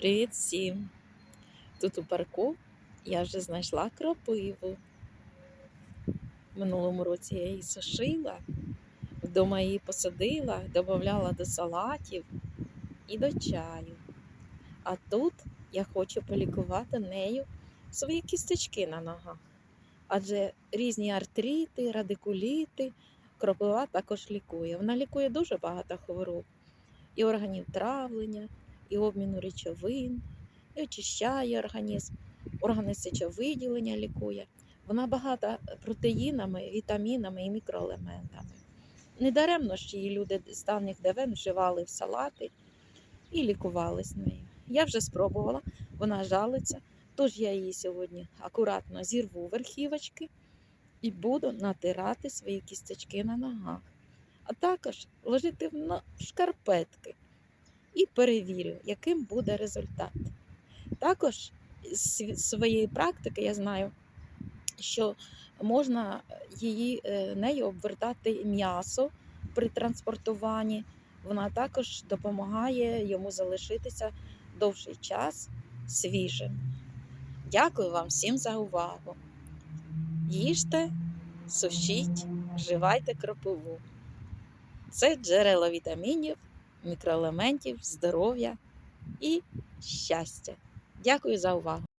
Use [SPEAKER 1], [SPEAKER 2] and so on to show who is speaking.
[SPEAKER 1] Привіт всім! Тут у парку я вже знайшла кропиву. Минулому році я її сушила, вдома її посадила, додавала до салатів і до чаю. А тут я хочу полікувати нею свої кісточки на ногах. Адже різні артрити, радикуліти, кропива також лікує. Вона лікує дуже багато хвороб і органів травлення, і обміну речовин, і очищає організм, органи сечовиділення лікує. Вона багата протеїнами, вітамінами і мікроелементами. Недаремно ж її люди з давніх давен вживали в салати і лікувались нею. Я вже спробувала, вона жалиться, тож я її сьогодні акуратно зірву верхівочки і буду натирати свої кісточки на ногах, а також ложити в шкарпетки і перевірю, яким буде результат. Також з своєї практики я знаю, що можна її е, нею обвертати м'ясо при транспортуванні. Вона також допомагає йому залишитися довший час свіжим. Дякую вам всім за увагу. Їжте, сушіть, вживайте кропиву. Це джерело вітамінів мікроелементів, здоров'я і щастя. Дякую за увагу!